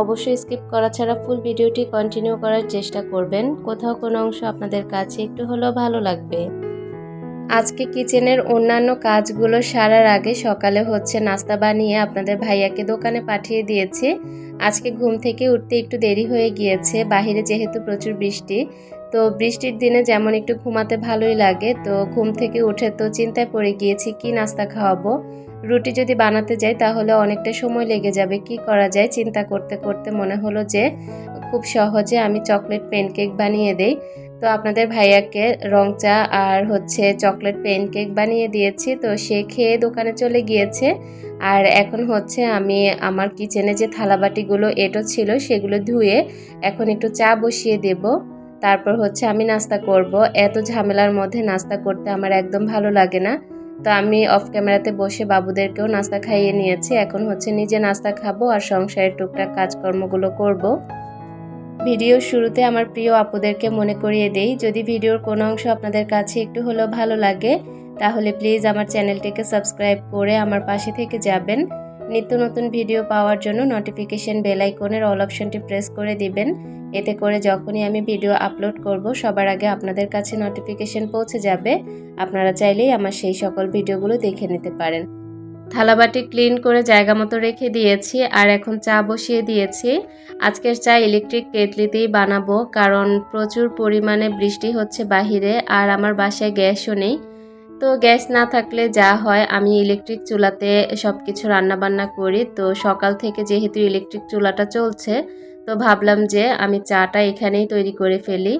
অবশ্যই স্কিপ করা ছাড়া ফুল ভিডিওটি কন্টিনিউ করার চেষ্টা করবেন। কোথাও কোনো অংশ আপনাদের কাছে একটু হলেও ভালো লাগবে। আজকে কিচেনের অন্যান্য কাজগুলো সারার আগে সকালে হচ্ছে নাস্তা বানিয়ে আপনাদের ভাইয়াকে দোকানে পাঠিয়ে দিয়েছি। আজকে ঘুম থেকে উঠতে একটু দেরি হয়ে গিয়েছে। বাহিরে যেহেতু প্রচুর বৃষ্টি তো বৃষ্টির দিনে যেমন একটু ঘুমাতে ভালোই লাগে, তো ঘুম থেকে উঠে তো চিন্তায় পড়ে গিয়েছি কি নাস্তা খাওয়াবো। রুটি যদি বানাতে যাই তাহলে অনেকটা সময় লেগে যাবে, কি করা যায়? চিন্তা করতে করতে মনে হলো যে খুব সহজে আমি চকলেট পেনকেক বানিয়ে দেই। তো আপনাদের ভাইয়াকে রং চা আর হচ্ছে চকলেট পেনকেক বানিয়ে দিয়েছি, তো সে খেয়ে দোকানে চলে গিয়েছে। আর এখন হচ্ছে আমি আমার কিচেনে যে থালাবাটিগুলো এটো ছিল সেগুলো ধুয়ে এখন একটু চা বসিয়ে দেব। তারপর হচ্ছে আমি নাস্তা করব। এত ঝামেলার মধ্যে নাস্তা করতে আমার একদম ভালো লাগে না। তো আমি অফ ক্যামেরাতে বসে বাবুদেরকেও নাস্তা খাইয়ে নিয়েছি। এখন হচ্ছে নিজে নাস্তা খাব আর সংসারের টুকটাক কাজকর্মগুলো করব। ভিডিওর শুরুতে আমার প্রিয় আপুদেরকে মনে করিয়ে দেই, যদি ভিডিওর কোনো অংশ আপনাদের কাছে একটু হলেও ভালো লাগে, তাহলে প্লিজ আমার চ্যানেলটিকে সাবস্ক্রাইব করে আমার পাশে থেকে যাবেন। নিত্য নতুন ভিডিও পাওয়ার জন্য নোটিফিকেশন বেল আইকনের অল অপশনটি প্রেস করে দিবেন। এতে করে যখনই আমি ভিডিও আপলোড করব, সবার আগে আপনাদের কাছে নোটিফিকেশন পৌঁছে যাবে। আপনারা চাইলেই আমার সেই সকল ভিডিওগুলো দেখে নিতে পারেন। থালাবাটি ক্লিন করে জায়গা মতো রেখে দিয়েছি আর এখন চা বসিয়ে দিয়েছি। আজকের চা ইলেকট্রিক কেতলিতেই বানাবো কারণ প্রচুর পরিমাণে বৃষ্টি হচ্ছে বাহিরে আর আমার বাসায় গ্যাসও নেই। তো গ্যাস না থাকলে যা হয়, আমি ইলেকট্রিক চুলাতে সব কিছু রান্নাবান্না করি। তো সকাল থেকে যেহেতু ইলেকট্রিক চুলাটা চলছে তো ভাবলাম যে আমি চাটা এখানেই তৈরি করে ফেলি।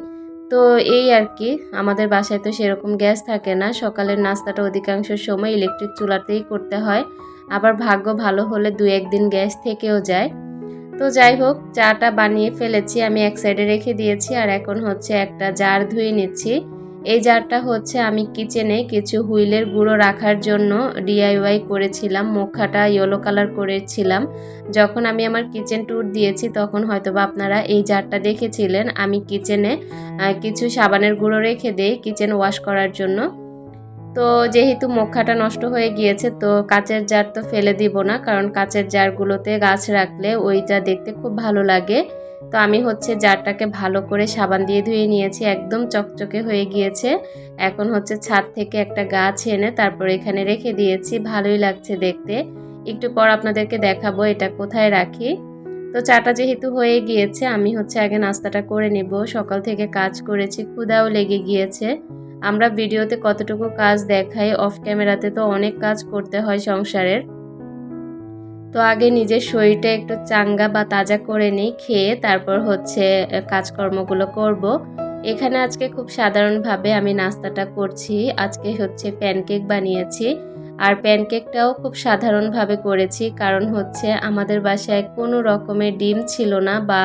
তো এই আর কি, আমাদের বাসায় তো সেরকম গ্যাস থাকে না, সকালের নাস্তাটা অধিকাংশ সময় ইলেকট্রিক চুলাতেই করতে হয়। আবার ভাগ্য ভালো হলে দু একদিন গ্যাস থেকেও যায়। তো যাই হোক, চাটা বানিয়ে ফেলেছি, আমি এক সাইডে রেখে দিয়েছি আর এখন হচ্ছে একটা জার ধুয়ে নিচ্ছি। এই জারটা হচ্ছে আমি কিচেনে কিছু হুইলের গুঁড়ো রাখার জন্য ডিআইওয়াই করেছিলাম, মুখাটা ইয়েলো কালার করেছিলাম। যখন আমি আমার কিচেন ট্যুর দিয়েছি, তখন হয়তোবা আপনারা এই জারটা দেখেছিলেন। আমি কিচেনে কিছু সাবানের গুঁড়ো রেখে দেই কিচেন ওয়াশ করার জন্য। তো যেহেতু মুখাটা নষ্ট হয়ে গিয়েছে, তো কাচের জার তো ফেলে দিব না, কারণ কাচের জারগুলোতে গাছ রাখলে ওইটা দেখতে খুব ভালো লাগে। তো আমি হচ্ছে জারটাকে ভালো করে সাবান দিয়ে ধুয়ে নিয়েছি, একদম চকচকে হয়ে গিয়েছে। এখন হচ্ছে ছাদ থেকে একটা গাছ এনে তারপর এখানে রেখে দিয়েছি, ভালোই লাগছে দেখতে। একটু পর আপনাদেরকে দেখাবো এটা কোথায় রাখি। তো চাটা যেহেতু হয়ে গিয়েছে, আমি হচ্ছে আগে নাস্তাটা করে নেব। সকাল থেকে কাজ করেছি ক্ষুদাও লেগে গিয়েছে। আমরা ভিডিওতে কতটুকু কাজ দেখাই, অফ ক্যামেরাতে তো অনেক কাজ করতে হয় সংসারের। তো আগে নিজের শরীরটা একটু চাঙ্গা বা তাজা করে নিই, খেয়ে তারপর হচ্ছে কাজকর্মগুলো করব। এখানে আজকে খুব সাধারণভাবে আমি নাস্তাটা করছি। আজকে হচ্ছে প্যানকেক বানিয়েছি। আর প্যানকেকটাও খুব সাধারণভাবে করেছি কারণ হচ্ছে আমাদের বাসায় কোনো রকমের ডিম ছিল না বা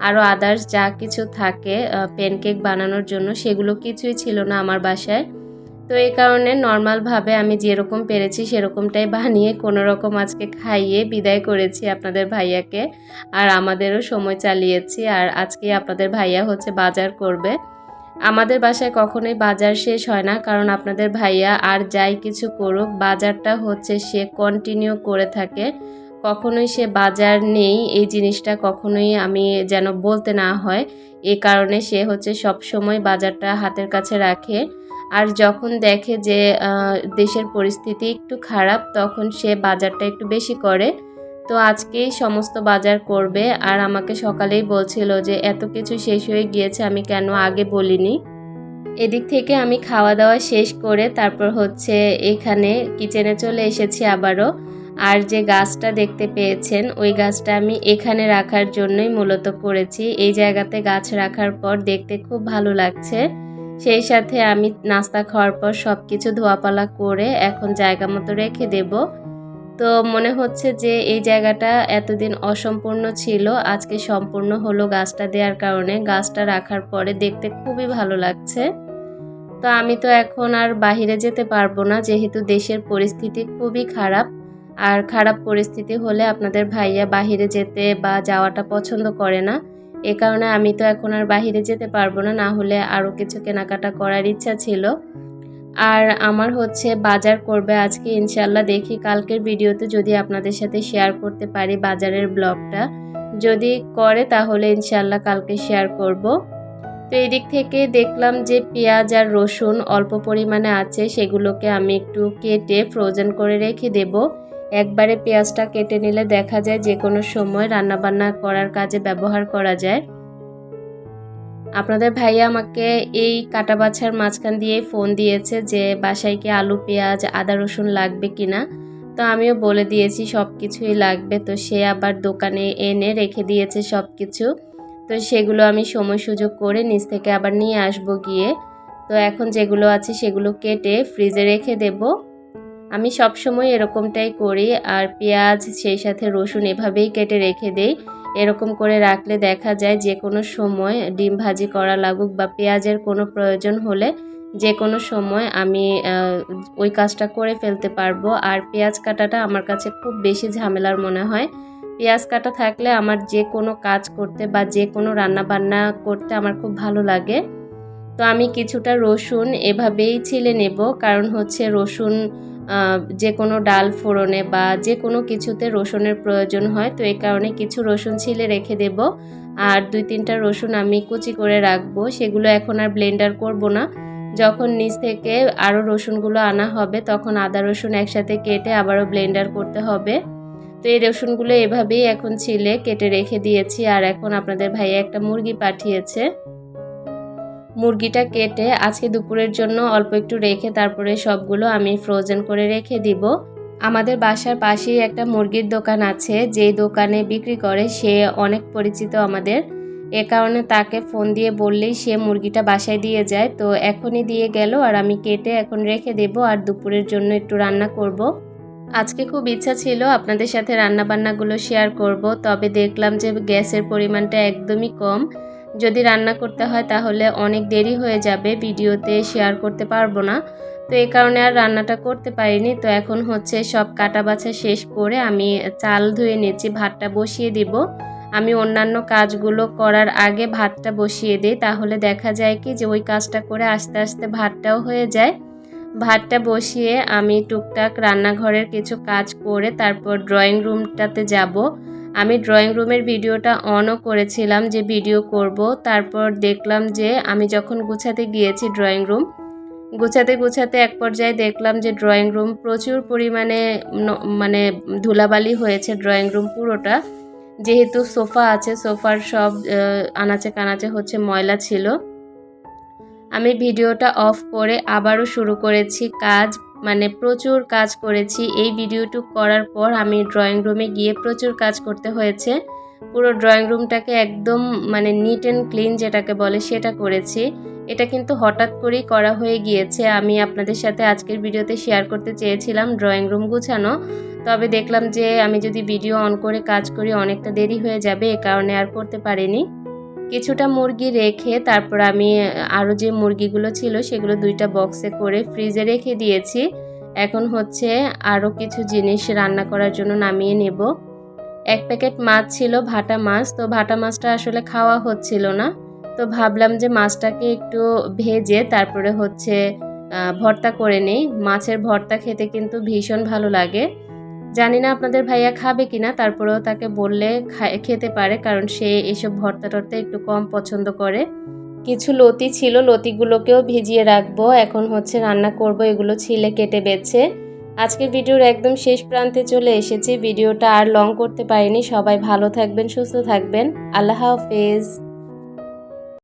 আরও আদার্স যা কিছু থাকে প্যানকেক বানানোর জন্য সেগুলো কিছুই ছিল না আমার বাসায়। তো এই কারণে নর্মালভাবে আমি যেরকম পেরেছি সেরকমটাই বানিয়ে কোনো রকম আজকে খাইয়ে বিদায় করেছি আপনাদের ভাইয়াকে। আর আমাদেরও সময় চালিয়েছি আর আজকে আপনাদের ভাইয়া হচ্ছে বাজার করবে। আমাদের বাসায় কখনোই বাজার শেষ হয় না কারণ আপনাদের ভাইয়া আর যাই কিছু করুক, বাজারটা হচ্ছে সে কন্টিনিউ করে থাকে। কখনোই সে বাজার নেই, এই জিনিসটা কখনোই আমি যেন বলতে না হয়। এই কারণে সে হচ্ছে সব সময় বাজারটা হাতের কাছে রাখে। আর যখন দেখে যে দেশের পরিস্থিতি একটু খারাপ, তখন সে বাজারটা একটু বেশি করে। তো আজকেই সমস্ত বাজার করবে আর আমাকে সকালেই বলছিল যে, এত কিছু শেষ হয়ে গিয়েছে, আমি কেন আগে বলিনি? এদিক থেকে আমি খাওয়া দাওয়া শেষ করে তারপর হচ্ছে এখানে কিচেনে চলে এসেছি আবারও। আর যে গাছটা দেখতে পেয়েছেন, ওই গাছটা আমি এখানে রাখার জন্যই মূলত করেছি। এই জায়গাতে গাছ রাখার পর দেখতে খুব ভালো লাগছে। সেই সাথে আমি নাস্তা খাওয়ার পর সব কিছু ধোয়াপালা করে এখন জায়গা মতো রেখে দেব। তো মনে হচ্ছে যে এই জায়গাটা এতদিন অসম্পূর্ণ ছিল, আজকে সম্পূর্ণ হলো গাছটা দেওয়ার কারণে। গাছটা রাখার পরে দেখতে খুবই ভালো লাগছে। তো আমি তো এখন আর বাহিরে যেতে পারব না, যেহেতু দেশের পরিস্থিতি খুবই খারাপ। আর খারাপ পরিস্থিতি হলে আপনাদের ভাইয়া বাহিরে যেতে বা যাওয়াটা পছন্দ করে না। এ কারণে আমি তো এখন আর বাহিরে যেতে পারব না না হলে আরও কিছু কেনাকাটা করার ইচ্ছা ছিল। আর আমার হচ্ছে বাজার করবে আজকে ইনশাল্লাহ দেখি। কালকের ভিডিওতে যদি আপনাদের সাথে শেয়ার করতে পারি বাজারের ব্লগটা। যদি করে তাহলে ইনশাল্লাহ কালকে শেয়ার করব। তো এদিক থেকে দেখলাম যে পেঁয়াজ আর রসুন অল্প পরিমাণে আছে, সেগুলোকে আমি একটু কেটে ফ্রোজেন করে রেখে দেব। একবারে পেঁয়াজটা কেটে নিলে দেখা যায় যে কোনো সময় রান্নাবান্না করার কাজে ব্যবহার করা যায়। আপনাদের ভাইয়া আমাকে এই কাটা বাছার মাঝখান দিয়ে ফোন দিয়েছে যে বাসায় কি আলু, পেঁয়াজ, আদা, রসুন লাগবে কিনা। তো আমিও বলে দিয়েছি সব কিছুই লাগবে। তো সে আবার দোকানে এনে রেখে দিয়েছে সব কিছু তো সেগুলো আমি সময় সুযোগ করে নিচ থেকে আবার নিয়ে আসব গিয়ে। তো এখন যেগুলো আছে সেগুলো কেটে ফ্রিজে রেখে দেব। আমি সব সময় এরকমটাই করি আর পেঁয়াজ, সেই সাথে রসুন এভাবেই কেটে রেখে দেই। এরকম করে রাখলে দেখা যায় যে কোনো সময় ডিম ভাজি করা লাগুক বা পেঁয়াজের কোনো প্রয়োজন হলে যে কোনো সময় আমি ওই কাজটা করে ফেলতে পারব। আর পেঁয়াজ কাটাটা আমার কাছে খুব বেশি ঝামেলার মনে হয়। পেঁয়াজ কাটা থাকলে আমার যে কোনো কাজ করতে বা যে কোনো রান্না বান্না করতে আমার খুব ভালো লাগে। তো আমি কিছুটা রসুন এভাবেই ছিলে নেব। কারণ হচ্ছে রসুন যে কোনো ডাল ফোড়নে বা যে কোনো কিছুতে রসুনের প্রয়োজন হয়, তো এই কারণে কিছু রসুন ছিলে রেখে দেব। আর দুই তিনটা রসুন আমি কুচি করে রাখব, সেগুলো এখন আর ব্লেন্ডার করব না। যখন নিচ থেকে আরও রসুনগুলো আনা হবে, তখন আদা রসুন একসাথে কেটে আবারও ব্লেন্ডার করতে হবে। তো এই রসুনগুলো এভাবেই এখন ছিলে কেটে রেখে দিয়েছি। আর এখন আপনাদের ভাইয়া একটা মুরগি পাঠিয়েছে। মুরগিটা কেটে আজকে দুপুরের জন্য অল্প একটু রেখে তারপরে সবগুলো আমি ফ্রোজেন করে রেখে দিব। আমাদের বাসার পাশেই একটা মুরগির দোকান আছে, যেই দোকানে বিক্রি করে, সে অনেক পরিচিত আমাদের। এ কারণে তাকে ফোন দিয়ে বললেই সে মুরগিটা বাসায় দিয়ে যায়। তো এখনই দিয়ে গেল আর আমি কেটে এখন রেখে দেব আর দুপুরের জন্য একটু রান্না করব। আজকে খুব ইচ্ছা ছিল আপনাদের সাথে রান্না বান্নাগুলো শেয়ার করব, তবে দেখলাম যে গ্যাসের পরিমাণটা একদমই কম। যদি রান্না করতে হয় তাহলে অনেক দেরি হয়ে যাবে, ভিডিওতে শেয়ার করতে পারব না। তো এই কারণে আর রান্নাটা করতে পারিনি। তো এখন হচ্ছে সব কাটা বাছা শেষ করে আমি চাল ধুয়ে নিচ্ছি ভাতটা বসিয়ে দিব। আমি অন্যান্য কাজগুলো করার আগে ভাতটা বসিয়ে দিই, তাহলে দেখা যায় কি যে ওই কাজটা করে আস্তে আস্তে ভাতটাও হয়ে যায়। ভাতটা বসিয়ে আমি টুকটাক রান্নাঘরের কিছু কাজ করে তারপর ড্রয়িং রুমটাতে যাব। আমি ড্রয়িং রুমের ভিডিওটা অনও করেছিলাম যে ভিডিও করব। তারপর দেখলাম যে আমি যখন গুছাতে গিয়েছি ড্রয়িং রুম, গুছাতে গুছাতে এক পর্যায়ে দেখলাম যে ড্রয়িং রুম প্রচুর পরিমাণে মানে ধুলাবালি হয়েছে ড্রয়িং রুম পুরোটা। যেহেতু সোফা আছে, সোফার সব আনাচে কানাচে হচ্ছে ময়লা ছিল। আমি ভিডিওটা অফ করে আবারও শুরু করেছি কাজ মানে প্রচুর কাজ করেছি। এই ভিডিওটুক করার পর আমি ড্রয়িং রুমে গিয়ে প্রচুর কাজ করতে হয়েছে। পুরো ড্রয়িং রুমটাকে একদম মানে নিট অ্যান্ড ক্লিন যেটাকে বলে সেটা করেছি। এটা কিন্তু হঠাৎ করেই করা হয়ে গিয়েছে। আমি আপনাদের সাথে আজকের ভিডিওতে শেয়ার করতে চেয়েছিলাম ড্রয়িং রুম গুছানো। তবে দেখলাম যে আমি যদি ভিডিও অন করে কাজ করি অনেকটা দেরি হয়ে যাবে, এ কারণে আর করতে পারিনি। কিছুটা মুরগি রেখে তারপর আমি আরও যে মুরগিগুলো ছিল সেগুলো দুইটা বক্সে করে ফ্রিজে রেখে দিয়েছি। এখন হচ্ছে আরও কিছু জিনিস রান্না করার জন্য নামিয়ে নেব। এক প্যাকেট মাছ ছিল, ভাটা মাছ। তো ভাটা মাছটা আসলে খাওয়া হচ্ছিল না। তো ভাবলাম যে মাছটাকে একটু ভেজে তারপরে হচ্ছে ভর্তা করে নেই। মাছের ভর্তা খেতে কিন্তু ভীষণ ভালো লাগে। জানি না আপনাদের ভাইয়া খাবে কিনা, তারপরেও তাকে বললে খেতে পারে, কারণ সে এসব ভর্তা টর্তা একটু কম পছন্দ করে। কিছু লতি ছিল, লতিগুলোকেও ভিজিয়ে রাখব, এখন হচ্ছে রান্না করব, এগুলো ছিলে কেটে বেছে। আজকের ভিডিওর একদম শেষ প্রান্তে চলে এসেছি, ভিডিওটা আর লং করতে পারিনি, সবাই ভালো থাকবেন, সুস্থ থাকবেন, আল্লাহ হাফেজ।